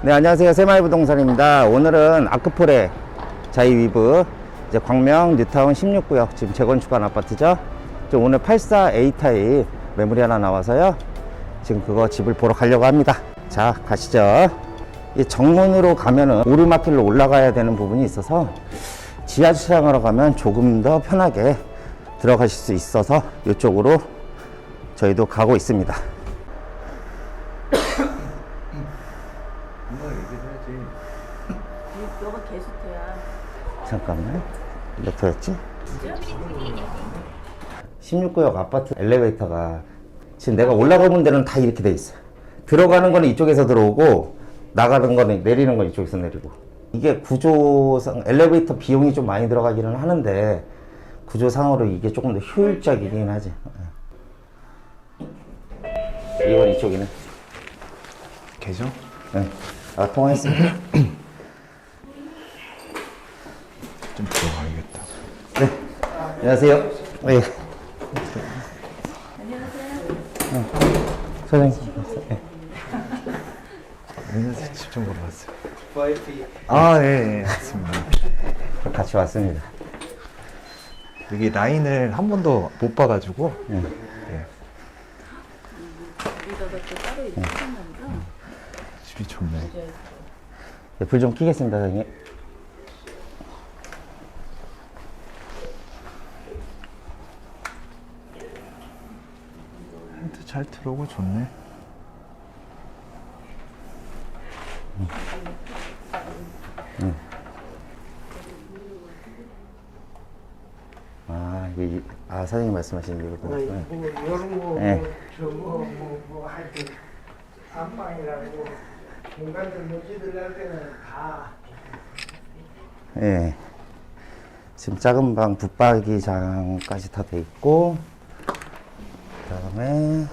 네, 안녕하세요. 새마을부동산입니다. 오늘은 아크폴의 자이위브, 이제 광명 뉴타운 16구역, 지금 재건축한 아파트죠. 오늘 84A 타입 매물이 하나 나와서요. 지금 그거 집을 보러 가려고 합니다. 자, 가시죠. 이 정문으로 가면은 오르막길로 올라가야 되는 부분이 있어서 지하 주차장으로 가면 조금 더 편하게 들어가실 수 있어서 이쪽으로 저희도 가고 있습니다. 너가 게스트야. 잠깐만. 몇 호였지? 16구역 아파트 엘리베이터가 지금 내가 올라가 본 데는 다 이렇게 돼 있어. 들어가는 거는 이쪽에서 들어오고 나가는 거는 내리는 건 이쪽에서 내리고. 이게 구조상 엘리베이터 비용이 좀 많이 들어가기는 하는데 구조상으로 이게 조금 더 효율적이긴 하지. 예. 이건 이쪽이네. 계죠? 네. 아, 통화했습니다. 좀 들어가야겠다. 안녕하세요. 네. 안녕하세요. 사장님. 네. 안녕하세요. 집좀 보러 왔어요. 아, 네, 네, 맞습니다. 같이 왔습니다. 여기 라인을 한 번도 못 봐가지고. 네. 네, 따로 이렇게 해놨나? 집이 좋네. 네, 불좀 켜겠습니다, 사장님. 핸드 잘 들어오고 좋네. 아, 이게, 이- 아, 사장님 말씀하시는 이거구나. 네. 뭐 이런 거, 네. 저뭐뭐뭐할때 안방이라고 공간들 멋지들 할 때는 다 예. 지금 작은 방 붙박이장까지 다 돼 있고, 그 다음에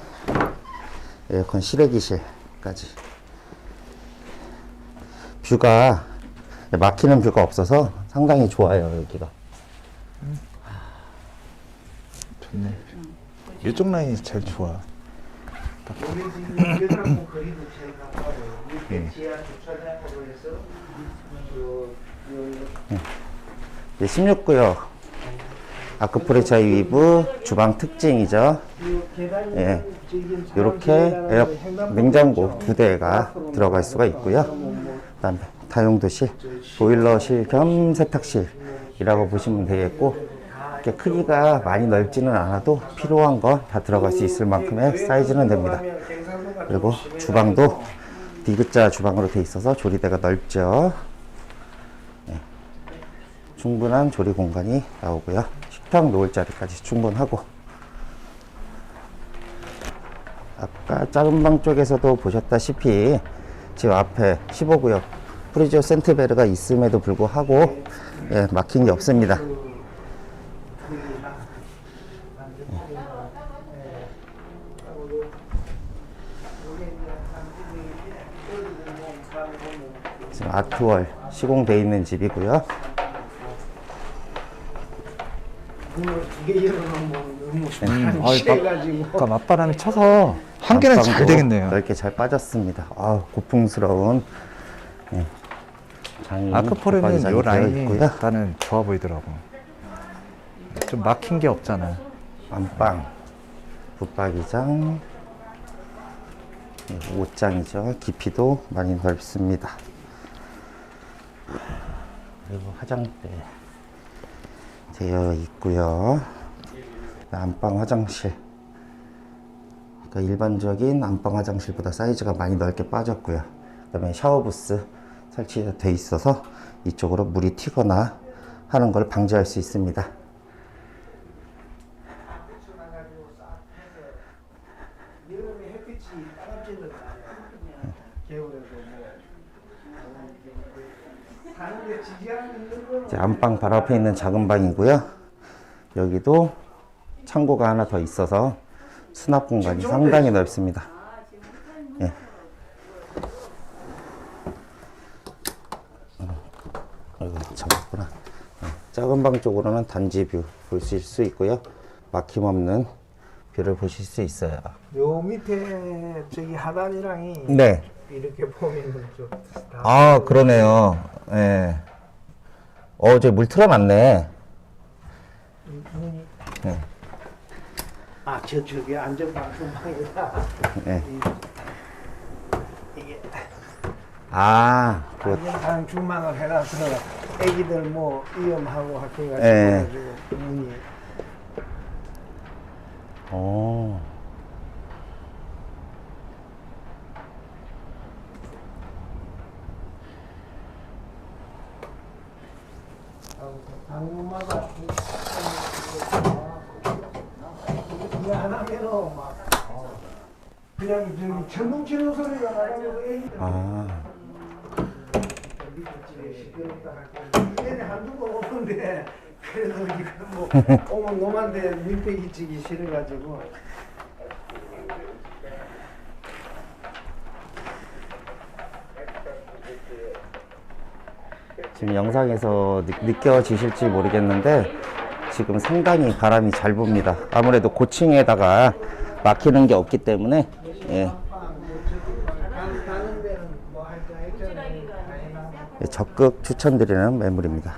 에어컨 실외기실까지. 뷰가 막히는 뷰가 없어서 상당히 좋아요, 여기가. 좋네. 이쪽 라인이 제일 좋아. 가까워요. 예. 네, 16구역 아크프레차 위브 주방 특징이죠. 예. 이렇게 에어 냉장고. 두 대가 들어갈 수가 있고요. 뭐 그다음에 다용도실, 보일러실 겸 세탁실이라고 보시면 되겠고 이렇게 크기가 많이 넓지는 않아도 필요한 거 다 들어갈 수 있을 만큼의 사이즈는 됩니다. 그리고 주방도 디귿자 주방으로 돼 있어서 조리대가 넓죠. 네. 충분한 조리 공간이 나오고요. 식탁 놓을 자리까지 충분하고 아까 작은 방 쪽에서도 보셨다시피 지금 앞에 15구역 프리지오 센트베르가 있음에도 불구하고 예, 막힌 게 없습니다. 지금 아트월 시공돼 있는 집이고요. 너무 음, 아, 시해가지고 아까 맞바람이 쳐서 한 개는 잘 되겠네요. 넓게 잘 빠졌습니다. 아, 고풍스러운 예, 장이 아크포르는 되어 라인이 있고요. 일단은 좋아 보이더라고. 좀 막힌 게 없잖아. 안방, 붙박이장, 예, 옷장이죠. 깊이도 많이 넓습니다. 그리고 화장대 되어 있고요. 안방 화장실. 그러니까 일반적인 안방 화장실보다 사이즈가 많이 넓게 빠졌고요. 그 다음에 샤워 부스 설치되어 있어서 이쪽으로 물이 튀거나 하는 걸 방지할 수 있습니다. 뭐 안방 바로 앞에 있는 작은 방이고요. 여기도 창고가 하나 더 있어서 수납 공간이 상당히 넓습니다. 예. 아이고, 잡았구나. 예, 작은 방 쪽으로는 단지 뷰 보실 수 있고요. 막힘없는 뷰를 보실 수 있어요. 요 밑에 저기 하단이랑이 네. 이렇게 보면은 좀 다- 아, 그러네요. 예. 어, 저기 물 틀어놨네. 네. 아, 저 저기 안전방송망이다. 네. 이게 아, 그, 안전방 중망을 해놔서 애기들 뭐 위험하고 학교가 예. 가지고 문이 어. 방문마다 이거 하나면은 막. 그냥 좀 천둥 치는 소리가 나가지고 애기들 아. 얘네 한두 번 오는데 그래도 이거 뭐 오면 놈한테 밀폐기 치기 싫어가지고. 지금 영상에서 느, 느껴지실지 모르겠는데 지금 상당히 바람이 잘 붑니다. 아무래도 고층에다가 막히는 게 없기 때문에 예, 예, 적극 추천드리는 매물입니다.